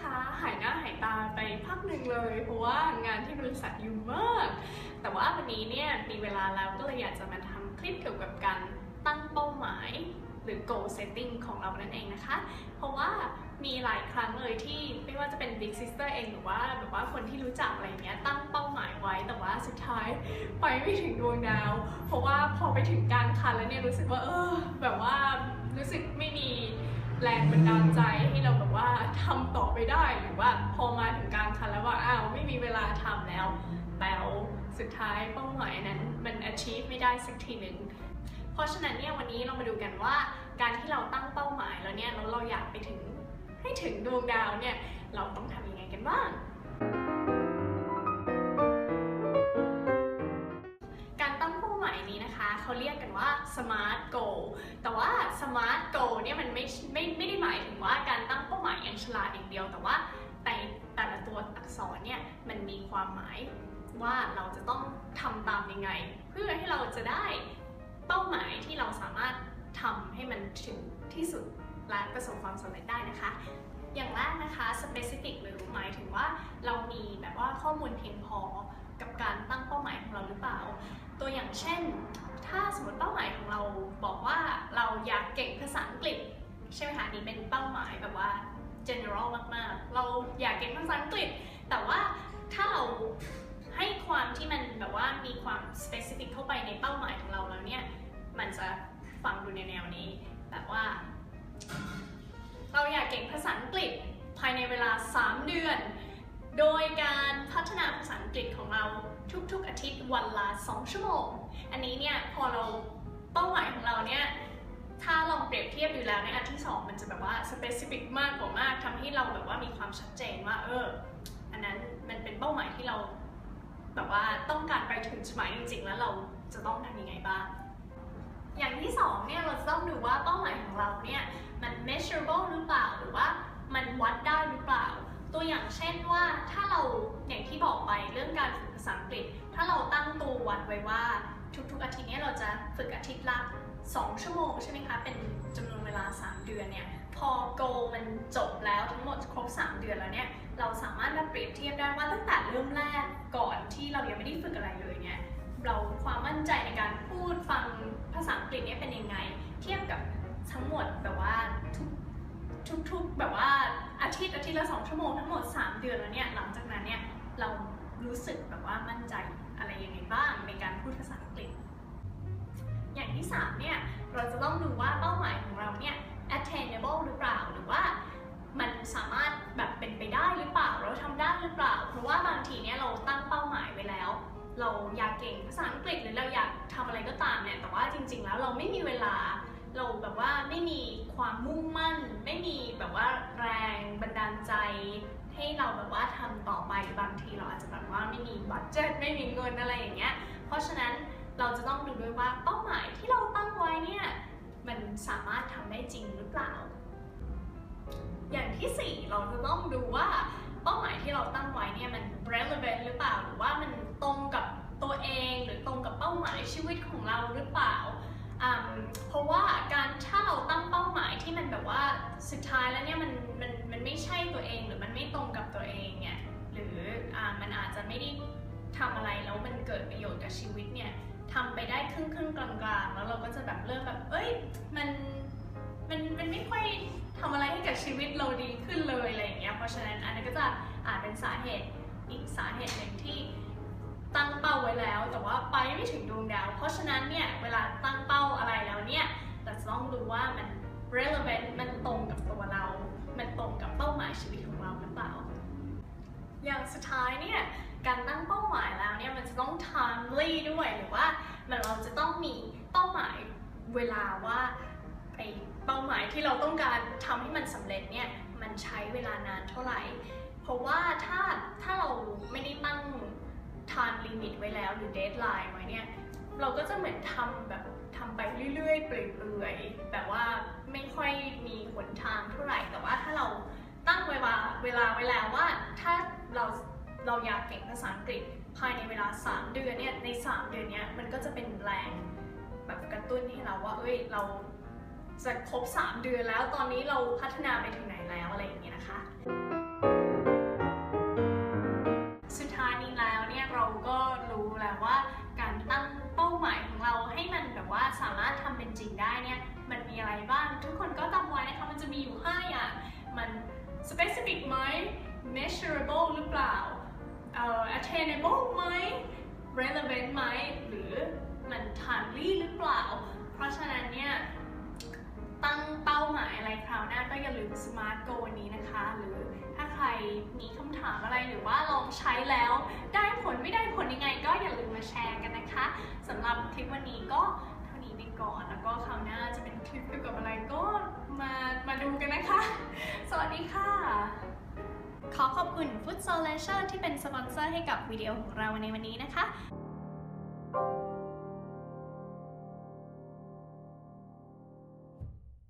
คะหายหน้าหายตาไปพักหนึ่งเลย เพราะว่างานที่บริษัทยุ่งมาก แต่ว่าวันนี้เนี่ยมีเวลาแล้วก็เลยอยากจะมาทำคลิปเกี่ยวกับการตั้งเป้าหมายหรือ goal setting ของเรานั่นเองนะคะ เพราะว่ามีหลายครั้งเลยที่ไม่ว่าจะเป็น big sister เองหรือว่าแบบว่าคนที่รู้จักอะไรเงี้ยตั้งเป้าหมายไว้แต่ว่าสุดท้ายไปไม่ถึงดวงดาว เพราะว่าพอไปถึงการคันแล้วเนี่ยรู้สึกว่าเออแบบว่ารู้สึกไม่มี แรงบันดาลใจให้เราแบบว่าทำต่อไปได้หรือว่าพอมาถึงกลารคันแล้วว่าอ้าวไม่มีเวลาทำแล้วแล้วสุดท้ายเป้าหมายนั้นมัน achieve ไม่ได้สักทีหนึ่งเพราะฉะนั้นเนี่ยวันนี้เรามาดูกันว่า การที่เราตั้งเป้าหมายแล้วเนี่ยแล้วเราอยากไปถึงให้ถึงดวงดาวเนี่ยเราต้องทำยังไงกันบ้าง เขาเรียกกันว่า smart goal แต่ว่า smart goal เนี่ยมันไม่ไม่ไม่ได้หมายถึงว่าการตั้งเป้าหมายอย่างฉลาดอย่างเดียว แต่ว่าในแต่ละตัวอักษรเนี่ยมันมีความหมายว่าเราจะต้องทำตามยังไง เพื่อให้เราจะได้เป้าหมายที่เราสามารถทำให้มันถึงที่สุดและประสบความสำเร็จได้นะคะ อย่างแรกนะคะ specific หรือหมายถึงว่าเรามีแบบว่าข้อมูลเพียงพอกับการตั้งเป้าหมายของเราหรือเปล่า ตัวอย่างเช่น ถ้าสมมติเป้าหมายของเราบอกว่าเราอยากเก่งภาษาอังกฤษ ใช่ไหมคะนี่เป็นเป้าหมายแบบว่า general มากๆ เราอยากเก่งภาษาอังกฤษ แต่ว่าถ้าเราให้ความที่มันแบบว่ามีความ specific เข้าไปในเป้าหมายของเราแล้วเนี่ย มันจะฟังดูในแนวนี้แบบว่า เราอยากเก่งภาษาอังกฤษภายในเวลา 3 เดือน โดยการ ษาอังกฤษของเราทุกๆอาทิตย์วันละ 2 ชั่วโมง อันนี้เนี่ยพอเราเป้าหมายของเราเนี่ยถ้าลองเปรียบเทียบดูแล้วในอันที่ 2 มันจะแบบว่า specific มากกว่ามากทำให้เราแบบว่ามีความชัดเจนว่าเอออันนั้นมันเป็นเป้าหมายที่เราแบบว่าต้องการไปถึงจุดหมายจริงๆ แล้วเราจะต้องทำยังไงบ้าง อย่างที่สองเนี่ยเราจะต้องดูว่าเป้าหมายของเราเนี่ยมัน measurable หรือเปล่าหรือว่ามันวัดได้หรือเปล่า ตัวอย่างเช่นว่าถ้าเราอย่างที่บอกไปเรื่องการฝึกภาษาอังกฤษ ถ้าเราตั้งตัววัดไว้ว่า ทุกๆอาทิตย์เนี้เราจะฝึกอาทิตย์ละ2 ชั่วโมงใช่ไหมคะ เป็นจำนวนเวลา 3 เดือนเนี่ยพอ goal มันจบแล้วทั้งหมดครบ 3 เดือนแล้วเนี่ยเราสามารถมาเปรียบเทียบได้ว่าตั้งแต่เริ่มแรกก่อนที่เรายังไม่ได้ฝึกอะไรเลยเนี่ยเราความมั่นใจในการพูดฟังภาษาอังกฤษเนี่ยเป็นยังไง เทียบกับทั้งหมดแบบว่าทุกทุกๆแบบว่า อาทิตย์อาทิตย์ละสองชั่วโมงทั้งหมด 3 เดือนแล้วเนี่ยหลังจากนั้นเนี่ยเรารู้สึกแบบว่ามั่นใจอะไรยังไงบ้างในการพูดภาษาอังกฤษ อย่างที่3เนี่ยเราจะต้องดูว่าเป้าหมายของเราเนี่ย attainable หรือเปล่าหรือว่ามันสามารถแบบเป็นไปได้หรือเปล่าเราทำได้หรือเปล่า เพราะว่าบางทีเนี่ยเราตั้งเป้าหมายไว้แล้ว เราอยากเก่งภาษาอังกฤษหรือเราอยากทำอะไรก็ตามเนี่ยแต่ว่าจริง ๆ แล้วเราไม่มีเวลา เราแบบว่าไม่มีความมุ่งมั่น ไม่มีแบบว่าแรงบันดาลใจ ให้เราแบบว่าทำต่อไปบางทีเราอาจจะแบบว่าไม่มีบัตเจ็ตไม่มีเงินอะไรอย่างเงี้ยเพราะฉะนั้นเราจะต้องดูด้วยว่าเป้าหมายที่เราตั้งไว้เนี่ยมันสามารถทำได้จริงหรือเปล่า อย่างที่สี่เราจะต้องดูว่าเป้าหมายที่เราตั้งไว้เนี่ยมัน relevant หรือเปล่า หรือว่ามันตรงกับตัวเองหรือตรงกับเป้าหมายชีวิตของเราหรือเปล่าอืมเพราะว่า สุดท้ายแล้วเนี่ยมันมันมันไม่ใช่ตัวเองหรือมันไม่ตรงกับตัวเองเนี่ยหรืออ่ามันอาจจะไม่ได้ทำอะไรแล้วมันเกิดประโยชน์กับชีวิตเนี่ยทำไปได้ครึ่งครึ่งกลางๆ แล้วเราก็จะแบบเริ่มแบบ เอ้ยมันมันมันไม่ค่อยทำอะไรให้กับชีวิตเราดีขึ้นเลยอะไรอย่างเงี้ยเพราะฉะนั้นอันนั้นก็จะอาจเป็นสาเหตุอีกสาเหตุหนึ่งที่ตั้งเป้าไว้แล้ว แต่ว่าไปไม่ถึงดวงดาว เพราะฉะนั้นเนี่ยเวลาตั้งเป้าอะไรแล้วเนี่ยเราจะต้องดูว่ามัน relevant มันตรงกับตัวเรา มันตรงกับเป้าหมายชีวิตของเราหรือเปล่า อย่างสุดท้ายเนี่ย การตั้งเป้าหมายแล้วเนี่ยมันจะต้อง timely ด้วยหรือว่ามันเราจะต้องมีเป้าหมายเวลาว่าไอเป้าหมายที่เราต้องการทำให้มันสำเร็จเนี่ยมันใช้เวลานานเท่าไหร่ เพราะว่าถ้าถ้าเราไม่ได้ตั้ง time limit ไว้แล้วหรือ deadline ไว้เนี่ย เราก็จะเหมือนทำแบบทำไปเรื่อยๆเปื่อยๆแบบว่าไม่ค่อยมีหนทางเท่าไหร่แต่ว่าถ้าเราตั้งเวลาเวลาไว้แล้วว่าถ้าเราเราอยากเก่งภาษาอังกฤษภายในเวลา 3 เดือนเนี่ยใน 3 เดือนเนี้ยมันก็จะเป็นแรงแบบกระตุ้นให้เราว่าเอ้ยเราจะครบ 3 เดือนแล้วตอนนี้เราพัฒนาไปถึงไหนแล้วอะไรอย่างเงี้ยนะคะ ทุกคนก็จำไว้นะคะ มันจะมีอยู่ 5 อย่าง มัน specific ไหม measurable หรือเปล่าเอ่อ attainable ไหม relevant ไหม หรือมัน timely หรือเปล่า เพราะฉะนั้นเนี่ย ตั้งเป้าหมายอะไรคราวหน้าก็อย่าลืม smart goal นี้นะคะ หรือถ้าใครมีคำถามอะไรหรือว่าลองใช้แล้ว ได้ผลไม่ได้ผลยังไง ก็อย่าลืมมาแชร์กันนะคะสำหรับคลิปวันนี้ก็ ก่อน แล้วก็คราวหน้าจะเป็นคลิปเกี่ยวกับอะไรก็มามาดูกันนะคะ สวัสดีค่ะ ขอขอบคุณ Food s o l a t i o n ที่เป็นสปอนเซอร์ให้กับวิดีโอของเราในวันนี้นะคะ